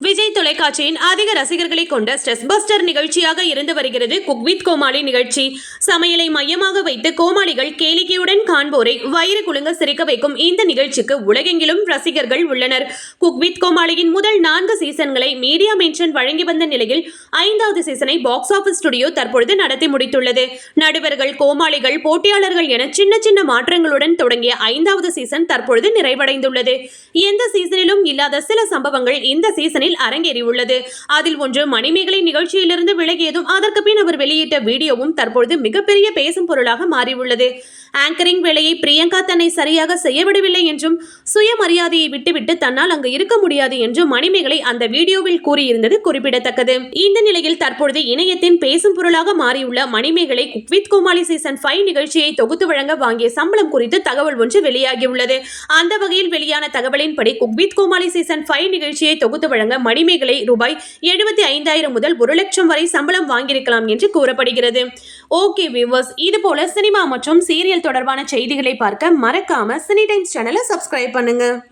விஜய் தொலைக்காட்சியின் அதிக ரசிகர்களை கொண்ட ஸ்ட்ரெஸ் பஸ்டர் நிகழ்ச்சியாக இருந்து வருகிறது குக்வித் கோமாளி நிகழ்ச்சி. சமையலை மையமாக வைத்து கோமாளிகள் கேளிக்கையுடன் காண்போரை வயிறு குலுங்க சிரிக்க வைக்கும் இந்த நிகழ்ச்சிக்கு உலகெங்கிலும் ரசிகர்கள் உள்ளனர். குக்வித் கோமாளியின் முதல் நான்கு சீசன்களை மீடியா மென்ஷன் வழங்கி வந்த நிலையில் ஐந்தாவது சீசனை பாக்ஸ் ஆபீஸ் ஸ்டுடியோ தற்பொழுது நடத்தி முடித்துள்ளது. நடுவர்கள் கோமாளிகள் போட்டியாளர்கள் என சின்ன சின்ன மாற்றங்களுடன் தொடங்கிய ஐந்தாவது சீசன் தற்பொழுது நிறைவடைந்துள்ளது. எந்த சீசனிலும் இல்லாத சில சம்பவங்கள் இந்த சீசனில் அரங்கேறியுள்ளது. அதில் ஒன்று மணிமேகலை நிகழ்ச்சியிலிருந்து விலகியதும் அதற்கு பின் அவர் வெளியிட்ட வீடியோவும் தற்பொழுது மிகப்பெரிய பேசும் பொருளாக மாறியுள்ளது. ஆங்கரிங் வேலையை பிரியங்கா தன்னை சரியாக செய்யவிடவில்லை என்றும் சுயமரியாதையை விட்டுவிட்டு தன்னால் அங்கு இருக்க முடியாது என்றும் மணிமேகலை அந்த வீடியோவில் கூறியிருந்தது குறிப்பிடத்தக்கது. இந்த நிலையில் தற்பொழுது இணையத்தின் பேசும் பொருளாக மாறியுள்ள Manimegalai cook with Komali season five நிகழ்ச்சியை தொகுத்து வழங்க வாங்கிய சம்பளம் குறித்து தகவல் ஒன்று வெளியாகியுள்ளது. அந்த வகையில் வெளியான தகவலின்படி குக்வித் கோமாளி சீசன் ஃபைவ் நிகழ்ச்சியை தொகுத்து வழங்க மணிமேகலை ரூபாய் எழுபத்தி ஐந்தாயிரம் முதல் ஒரு லட்சம் வரை சம்பளம் வாங்கியிருக்கலாம் என்று கூறப்படுகிறது. ஓகே வியூவர்ஸ் இது போல சினிமா மற்றும் சீரியல் தொடர்பான செய்திகளை பார்க்க மறக்காம சினி டைம்ஸ் சேனலை சப்ஸ்கிரைப் பண்ணுங்க.